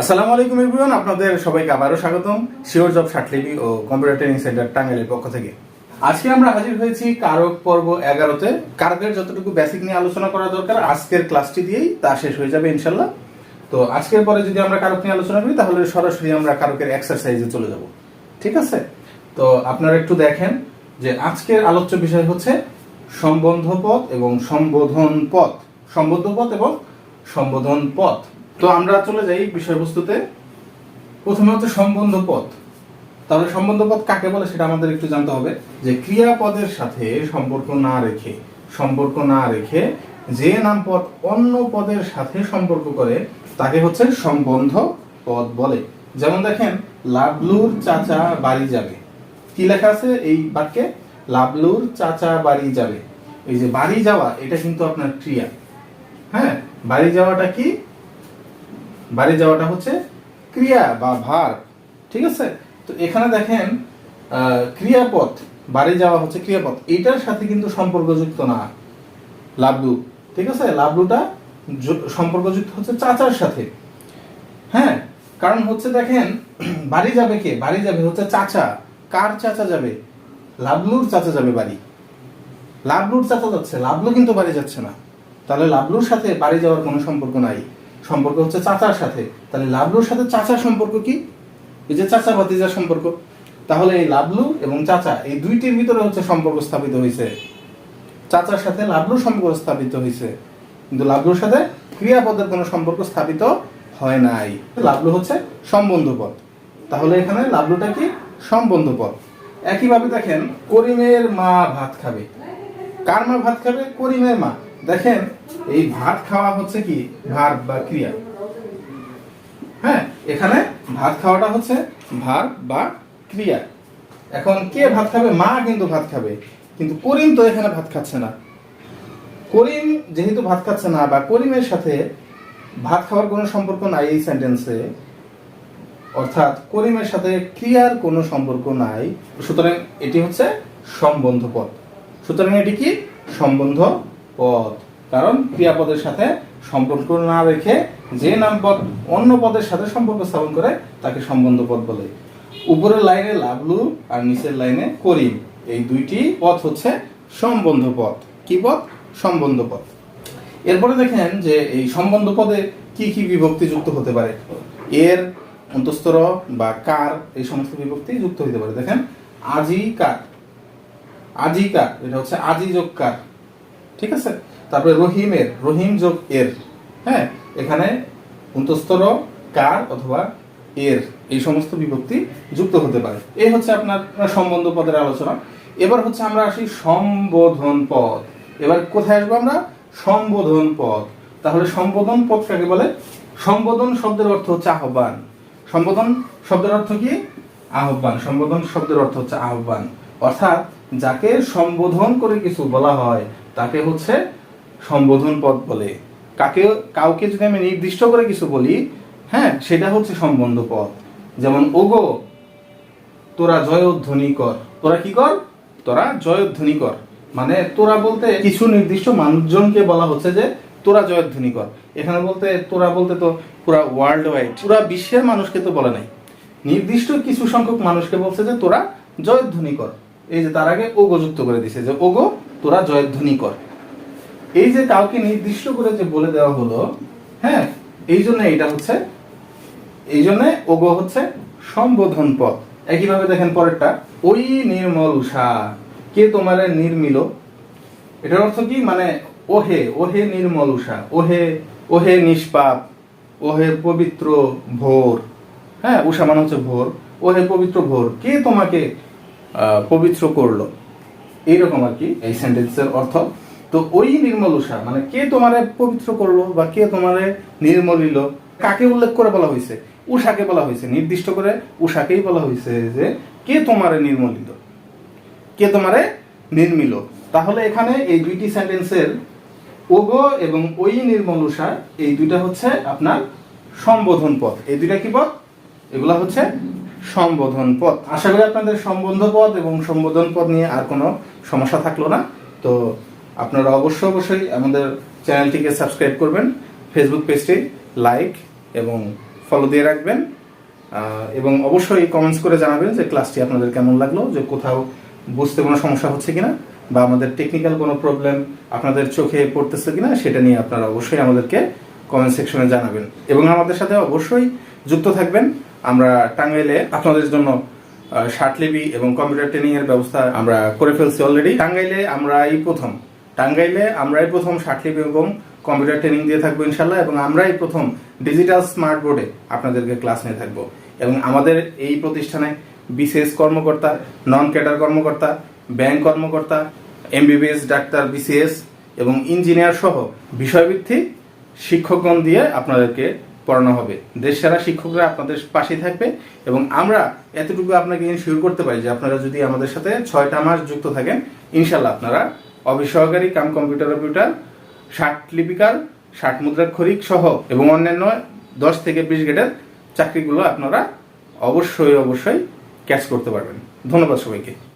আসসালামু আলাইকুম এভরিওয়ান, আপনাদের সবাইকে আবারও স্বাগতম শিওর জব শাটলিবি ও কম্পিউটার ট্রেনিং সেন্টার টাঙ্গাইলের পক্ষ থেকে। আজকে আমরা হাজির হয়েছি কারক পর্ব এগারোতে। কারকের যতটুকু বেসিক নিয়ে আলোচনা করা দরকার, আজকের ক্লাসটি দিয়েই তা শেষ হয়ে যাবে ইনশাল্লাহ তো আজকের পরে যদি আমরা কারক নিয়ে আলোচনা করি, তাহলে সরাসরি আমরা কারকের এক্সারসাইজে চলে যাব। ঠিক আছে? তো আপনারা একটু দেখেন যে আজকের আলোচ্য বিষয় হচ্ছে সম্বন্ধ পথ এবং সম্বোধন পথ। সম্বদ্ধ পথ এবং সম্বোধন পথ। তো আমরা চলে যাই বিষয়বস্তুতে। প্রথমে হচ্ছে সম্বন্ধ পথ। তাহলে সম্বন্ধ পথ কাকে বলে সেটা আমাদের একটু জানতে হবে। যে ক্রিয়াপদের সাথে সম্পর্ক না রেখে, সম্পর্ক না রেখে যে নাম পদ অন্য পদের সাথে সম্পর্ক করে, তাকে হচ্ছে সম্বন্ধ পদ বলে। যেমন দেখেন, লাবলুর চাচা বাড়ি যাবে। কি লেখা আছে এই বাক্যে? লাবলুর চাচা বাড়ি যাবে। এই যে বাড়ি যাওয়া, এটা কিন্তু আপনার ক্রিয়া। হ্যাঁ বাড়ি যাওয়াটা কি? বাড়ি যাওয়াটা হচ্ছে ক্রিয়া বা ভার, ঠিক আছে? তো এখানে দেখেন ক্রিয়াপথ, বাড়ি যাওয়া হচ্ছে ক্রিয়াপথ। এটার সাথে কিন্তু সম্পর্কযুক্ত না, লাবলু, ঠিক আছে? লাবলুটা সম্পর্কযুক্ত হচ্ছে চাচার সাথে। হ্যাঁ? কারণ হচ্ছে দেখেন, বাড়ি যাবে কে? বাড়ি যাবে হচ্ছে চাচা। কার চাচা যাবে? লাবলুর চাচা যাবে বাড়ি। লাবলুর চাচা যাচ্ছে, লাবলু কিন্তু বাড়ি যাচ্ছে না। তাহলে লাবলুর সাথে বাড়ি যাওয়ার কোনো সম্পর্ক নাই। সম্পর্ক হচ্ছে চাচার সাথে। তাহলে লাবলুর সাথে চাচার সম্পর্ক কি? এই যে চাচা ভাতিজার সম্পর্ক। তাহলে এই লাবলু এবং চাচা, এই দুইটির ভিতরে হচ্ছে সম্পর্ক স্থাপিত হয়েছে। চাচার সাথে লাবলুর সম্পর্ক স্থাপিত হয়েছে। কিন্তু লাবলুর সাথে ক্রিয়াপদের কোনো সম্পর্ক স্থাপিত হয় নাই। লাবলু হচ্ছে সম্বন্ধ পদ তাহলে এখানে লাবলুটা কি? সম্বন্ধ পদ একইভাবে দেখেন, করিমের মা ভাত খাবে। কার মা ভাত খাবে? করিমের মা। দেখেন, এই ভাত খাওয়া হচ্ছে কি? ভার বা ক্রিয়া। হ্যাঁ এখানে ভাত খাওয়াটা হচ্ছে ভার বা ক্রিয়া। এখন কে ভাত খাবে? মা কিন্তু ভাত খাবে। কিন্তু করিম তো এখানে ভাত খাচ্ছে না। করিম যেহেতু ভাত খাচ্ছে না, বা করিমের সাথে ভাত খাওয়ার কোনো সম্পর্ক নাই এই সেন্টেন্সে অর্থাৎ করিমের সাথে ক্রিয়ার কোনো সম্পর্ক নাই। সুতরাং এটি হচ্ছে সম্বন্ধ পদ সুতরাং এটি কি? সম্বন্ধ পদ। কারণ ক্রিয়াপদের সাথে সম্পর্ক না রেখে যে নাম পদ অন্য পদের সাথে সম্পর্ক স্থাপন করে, তাকে সম্বন্ধ পদ বলে। উপরের লাইনে লাভলু আর নিচের লাইনে করিম। এই দুইটি পথ হচ্ছে সম্বন্ধ পদ। কি পথ সম্বন্ধ পদ। এরপরে দেখেন যে এই সম্বন্ধ পদে কি কি বিভক্তি যুক্ত হতে পারে। এর অন্তস্তর বা কার, এই সমস্ত বিভক্তি যুক্ত হতে পারে। দেখেন আজি কার আজি কার এটা হচ্ছে আজি যোগ কার ঠিক আছে? তারপরে রহিমের, রহিম যোগ এর হ্যাঁ? এখানে অন্তস্তর কার অথবা এর, এই সমস্ত বিভক্তি যুক্ত হতে পারে। এই হচ্ছে আপনার সম্বন্ধ পদের আলোচনা। এবার হচ্ছে আমরা আসি সম্বোধন পদ। এবার কোথায় আসব আমরা? সম্বোধন পদ। তাহলে সম্বোধন পদ কাকে বলে সম্বোধন শব্দের অর্থ হচ্ছে আহ্বান। সম্বোধন শব্দের অর্থ কি? আহ্বান। সম্বোধন শব্দের অর্থ হচ্ছে আহ্বান। অর্থাৎ যাকে সম্বোধন করে কিছু বলা হয় তাকে হচ্ছে সম্বোধন পদ বলে। কাকে, কাউকে যদি আমি নির্দিষ্ট করে কিছু বলি হ্যাঁ সেটা হচ্ছে সম্বন্ধ পদ। যেমন, ওগো, তোরা জয়ধ্বনি কর। তোরা কি কর? তোরা জয়ধ্বনি কর। মানে তোরা বলতে কিছু নির্দিষ্ট মানুষজনকে বলা হচ্ছে যে, তোরা জয়ধ্বনি কর। এখানে বলতে, তোরা বলতে তো পুরা ওয়ার্ল্ড ওয়াইড পুরা বিশ্বের মানুষকে তো বলে নাই। নির্দিষ্ট কিছু সংখ্যক মানুষকে বলছে যে, তোরা জয়ধ্বনি কর। এই যে তার আগে ওগো যুক্ত করে দিছে যে, ওগো তোরা জয়ধ্বনি কর। এই যে কাউকে নির্দিষ্ট করে যে বলে দেওয়া হলো হ্যাঁ এই জন্য এটা হচ্ছে, এই জন্য ওগো হচ্ছে সম্বোধন পদ একইভাবে দেখেন পরেরটা, ওই নির্মল উষা কে তোমারে নির্মিল? এটার অর্থ কি? মানে ওহে ওহে নির্মল উষা ওহে ওহে নিষ্পাপ, ওহে পবিত্র ভোর। হ্যাঁ উষা মানে হচ্ছে ভোর, ওহে পবিত্র ভোর, কে তোমাকে পবিত্র করল? এইরকম আর কি এই সেন্টেন্সের অর্থ। তো ওই নির্মল উষা মানে কে তোমারে পবিত্র করল বা কে তোমারে নির্মলিল কাকে উল্লেখ করে বলা হয়েছে? উষাকে বলা হয়েছে। নির্দিষ্ট করে উষাকেই বলা হয়েছে যে কে তোমারে নির্মলিল কে তোমারে নির্মিল? তাহলে এখানে এই দুইটি সেন্টেন্সের ওগো এবং ওই নির্মল উষা এই দুইটা হচ্ছে আপনার সম্বোধন পদ এই দুইটা কি পদ এগুলা হচ্ছে সম্বোধন পদ আশা করি আপনাদের সম্বন্ধ পদ এবং সম্বোধন পদ নিয়ে আর কোনো সমস্যা থাকল না। তো আপনারা অবশ্যই অবশ্যই আমাদের চ্যানেলটিকে সাবস্ক্রাইব করবেন ফেসবুক পেজটি লাইক এবং ফলো দিয়ে রাখবেন এবং অবশ্যই কমেন্টস করে জানাবেন যে ক্লাসটি আপনাদের কেমন লাগল, যে কোথাও বুঝতে কোনো সমস্যা হচ্ছে কিনা, বা আমাদের টেকনিক্যাল কোনো প্রবলেম আপনাদের চোখে পড়তেছে কিনা, সেটা নিয়ে আপনারা অবশ্যই আমাদেরকে কমেন্ট সেকশনে জানাবেন। এবং আমাদের সাথে অবশ্যই যুক্ত থাকবেন আমরা টাঙ্গাইলে আপনাদের জন্য শার্টলিবি এবং কম্পিউটার ট্রেনিং এর ব্যবস্থা আমরা করে ফেলছি অলরেডি টাঙ্গাইলে আমরাই প্রথম। টাঙ্গাইলে আমরাই প্রথম শার্টলিবি এবং কম্পিউটার ট্রেনিং দিয়ে থাকব ইনশাল্লাহ এবং আমরাই প্রথম ডিজিটাল স্মার্ট বোর্ডে আপনাদেরকে ক্লাস নিয়ে থাকব। এবং আমাদের এই প্রতিষ্ঠানে বিসিএস কর্মকর্তা নন ক্যাডার কর্মকর্তা ব্যাংক কর্মকর্তা এমবিবিএস ডাক্তার বিসিএস এবং ইঞ্জিনিয়ার সহ বিষয়ভিত্তিক শিক্ষকগণ দিয়ে আপনাদেরকে পড়ানো হবে। দেশ সেরা শিক্ষকরা আপনাদের পাশে থাকবে এবং আমরা এতটুকু আপনাকে ইনশিওর করতে পারি যে আপনারা যদি আমাদের সাথে ছয়টা মাস যুক্ত থাকেন ইনশাল্লাহ আপনারা অফিস সহকারী কাম কম্পিউটার অপারেটর, ষাট লিপিকার, ষাট মুদ্রাক্ষরিক সহ এবং অন্যান্য দশ থেকে বিশ গ্রেডের চাকরিগুলো আপনারা অবশ্যই অবশ্যই ক্যাচ করতে পারবেন। ধন্যবাদ সবাইকে।